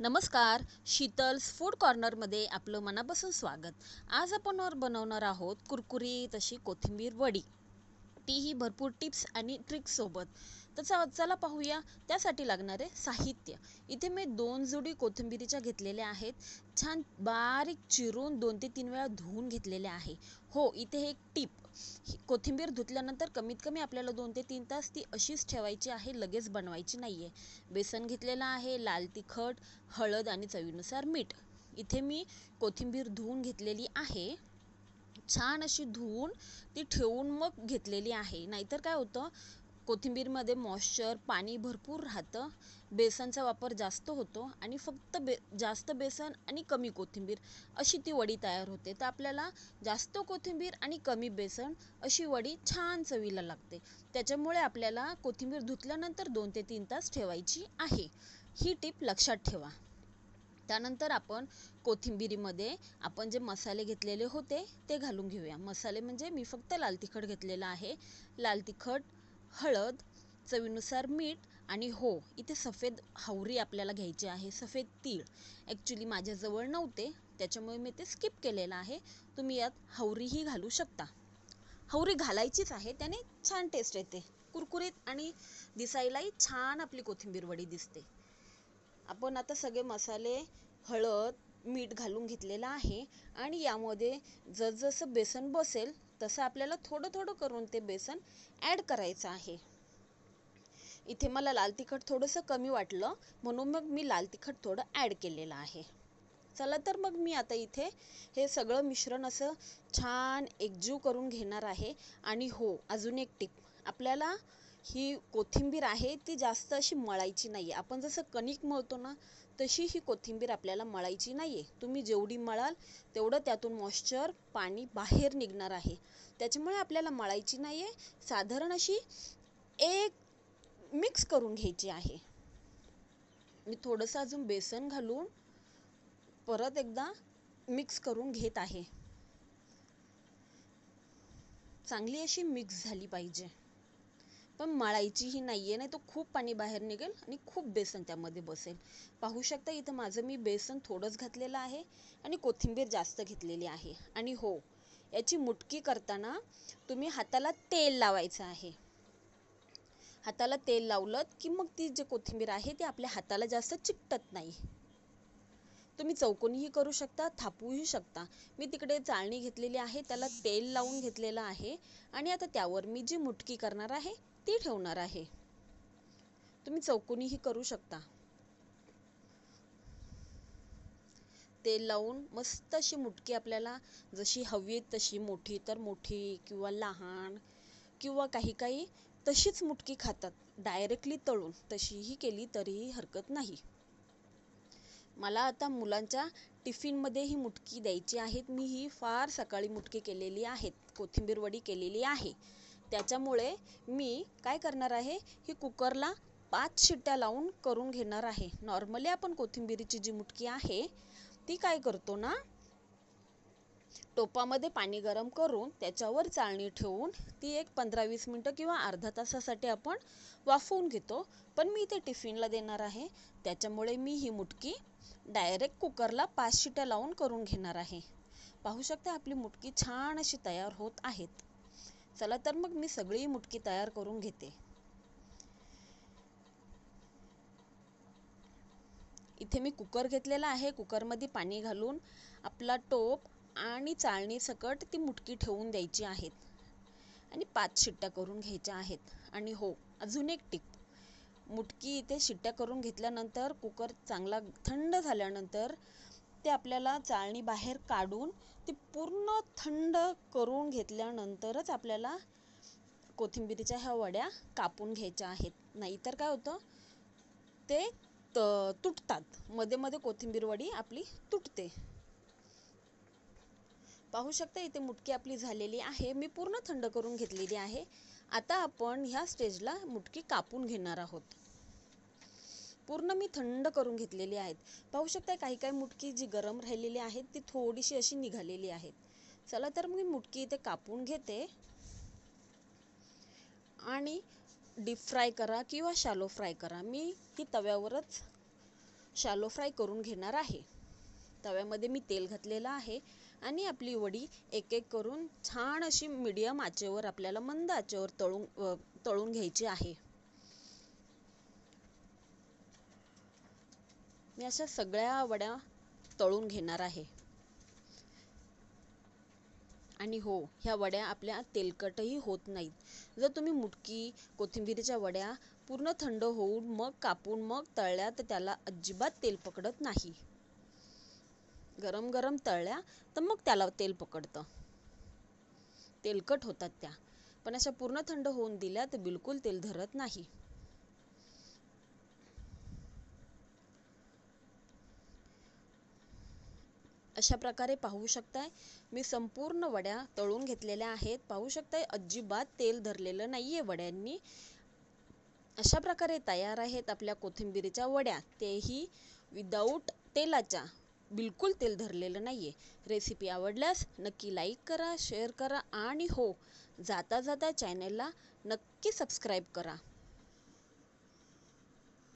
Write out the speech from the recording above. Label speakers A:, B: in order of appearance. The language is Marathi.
A: नमस्कार. शीतल्स फूड कॉर्नरमध्ये आपलं मनापासून स्वागत. आज आपण बनवणार आहोत कुरकुरीत अशी कोथिंबीर वडी. तीही भरपूर टिप्स आणि ट्रिक्ससोबत तर चला पाहूया. त्यासाठी लागणारे साहित्य. इथे मी दोन जुडी कोथिंबीरीच्या घेतलेल्या आहेत. छान बारीक चिरून दोन ते तीन वेळा धुवून घेतलेल्या आहे. हो इथे एक टीप. ही कोथिंबीर धुतल्यानंतर कमीत कमी आपल्याला दोन ते तीन तास ती अशीच ठेवायची आहे लगेच बनवायची नाही आहे बेसन घेतलेलं आहे लाल तिखट हळद आणि चवीनुसार मीठ. इथे मी कोथिंबीर धुवून घेतलेली आहे. छान अशी धुवून ती ठेवून मग घेतलेली आहे. नाहीतर काय होतं कोथिंबीरमध्ये मॉइश्चर पाणी भरपूर राहतं. बेसनचा वापर जास्त होतो आणि फक्त बे जास्त बेसन आणि कमी कोथिंबीर अशी ती वडी तयार होते. तर आपल्याला जास्त कोथिंबीर आणि कमी बेसन अशी वडी छान चवीला लागते. त्याच्यामुळे आपल्याला कोथिंबीर धुतल्यानंतर दोन ते तीन तास ठेवायची आहे. ही टीप लक्षात ठेवा. त्यानंतर आपण कोथिंबिरीमध्ये आपण जे मसाले घेतलेले होते ते घालून घेऊया. मसाले म्हणजे मी फक्त लाल तिखट घेतलेलं आहे. लाल तिखट हळद चवीनुसार मीठ आणि हो इथे सफेद हावरी आपल्याला घ्यायची आहे सफेद तीळ. ॲक्च्युली माझ्याजवळ नव्हते त्याच्यामुळे मी ते स्किप केलेलं आहे. तुम्ही यात हावरीही घालू शकता. हवरी घालायचीच आहे त्याने छान टेस्ट येते. कुरकुरीत आणि दिसायलाही छान आपली कोथिंबीर वडी दिसते. आपण आता सगळे मसाले हळद मीठ घालून घेतलेलं आहे आणि यामध्ये जसजसं बेसन बसेल तसं आपल्याला थोडं थोडं करून ते बेसन ॲड करायचं आहे. इथे मला लाल तिखट थोडंसं कमी वाटलं म्हणून मग मी लाल तिखट थोडं ॲड केलेलं आहे. चला तर मग मी आता इथे हे सगळं मिश्रण असं छान एकजीव करून घेणार आहे. आणि हो अजून एक टिप आपल्याला ही कोथिंबीर आहे ती जास्त अशी मळायची नाही आहे आपण जसं कणिक मळतो ना तशी ही कोथिंबीर आपल्याला मळायची नाही आहे तुम्ही जेवढी मळाल तेवढं त्यातून मॉइश्चर पाणी बाहेर निघणार आहे. त्याच्यामुळे आपल्याला मळायची नाही आहे साधारण अशी एक मिक्स करून घ्यायची आहे. मी थोडंसं अजून बेसन घालून परत एकदा मिक्स करून घेत आहे. चांगली अशी मिक्स झाली पाहिजे. पण मळायचीही नाही आहे नाही तर खूप पाणी बाहेर निघेल आणि खूप बेसन त्यामध्ये बसेल. पाहू शकता इथं माझं मी बेसन थोडंच घातलेलं आहे आणि कोथिंबीर जास्त घेतलेली आहे. आणि हो याची मुटकी करताना तुम्ही हाताला तेल लावायचं आहे. हाताला तेल लावलं की मग ती जी कोथिंबीर आहे ती आपल्या हाताला जास्त चिकटत नाही. तुम्ही चौकोनीही करू शकता थापूही शकता. मी तिकडे चाळणी घेतलेली आहे त्याला तेल लावून घेतलेलं आहे आणि आता त्यावर मी जी मुटकी करणार आहे ती ठेवणार आहे. तुम्ही चौकोनीही करू शकता. तेल लावून मस्त अशी मुटकी आपल्याला जशी हवी तशी मोठी तर मोठी किंवा लहान किंवा काही काही तशीच मुटकी खातात. डायरेक्टली तळून तशीही केली तरीही हरकत नाही. मला आता मुलांच्या टिफिनमध्ये ही मुटकी द्यायची आहेत. मी ही फार सकाळी मुटकी केलेली आहेत. कोथिंबीर वडी केलेली आहे. त्याच्यामुळे मी काय करणार आहे? ही कुकरला पाच शिट्ट्या लावून करून घेणार आहे. नॉर्मली आपण कोथिंबीरीची जी मुटकी आहे ती काय करतो ना टोपामध्ये पाणी गरम करून त्याच्यावर चाळणी ठेवून ती एक पंधरा वीस मिनटं किंवा अर्धा तासासाठी आपण वाफवून घेतो. पण मी इथे टिफिनला देणार आहे. त्याच्यामुळे मी ही मुटकी डायरेक्ट कुकरला पाच शिट्या लावून करून घेणार आहे. पाहू शकता आपली मुटकी छान अशी तयार होत आहेत. चला तर मग मी सगळी मुटकी तयार करून घेते. इथे मी कुकर घेतलेला आहे. कुकरमध्ये पाणी घालून आपला टोप आणि चाळणी सकट ती मुटकी ठेवून द्यायची आहेत. आणि पाच शिट्ट्या करून घ्यायच्या आहेत. आणि हो अजून एक टिप. मुटकी इथे शिट्ट्या करून घेतल्यानंतर कुकर चांगला थंड झाल्यानंतर ते आपल्याला चाळणी बाहेर काढून ती पूर्ण थंड करून घेतल्यानंतरच आपल्याला कोथिंबिरीच्या ह्या वड्या कापून घ्यायच्या आहेत. नाहीतर काय होतं? ते त तुटतात. मध्ये मध्ये कोथिंबीर वडी आपली तुटते. पाहू शकता इथे मुटकी आपली झालेली आहे. मी पूर्ण थंड करून घेतलेली आहे. आता आपण ह्या स्टेजला मुटकी कापून घेणार आहोत. पूर्ण मी थंड करून घेतलेली आहेत. पाहू शकता काही काही मुटकी जी गरम राहिलेली आहेत ती थोडीशी अशी निघालेली आहेत. चला तर मी मुटकी इथे कापून घेते. आणि डीप फ्राय करा किंवा शालो फ्राय करा. मी ही तव्यावरच शालो फ्राय करून घेणार आहे. तव्यामध्ये मी तेल घातलेलं आहे आणि आपली वडी एक एक करून छान अशी मीडियम आचेवर आपल्याला मंद आचेवर तळून तळून घ्यायची आहे. मी अशा सगळ्या वड्या तळून घेणार आहे. आणि हो ह्या वड्या आपल्या तेलकटही होत नाहीत. जर तुम्ही मुटकी कोथिंबीरीच्या वड्या पूर्ण थंड होऊन मग कापून मग तळल्या तर त्याला अजिबात तेल पकडत नाही. गरम गरम तळल्या तर मग त्याला तेल पकडतं. तेलकट होतात त्या. पण अशा पूर्ण थंड होऊन दिल्या तर बिलकुल तेल धरत नाही. अशा प्रकारे पाहू शकताय मी संपूर्ण वड्या तळून घेतलेल्या आहेत. पाहू शकताय अजिबात तेल धरलेलं नाहीये वड्यांनी. अशा प्रकारे तयार आहेत आपल्या कोथिंबीरीच्या वड्या. तेही विदाऊट तेलाच्या. बिलकुल तेल धरलेलं नाही आहे रेसिपी आवडल्यास नक्की लाईक करा शेअर करा आणि हो जाता जाता चॅनलला नक्की सबस्क्राईब करा.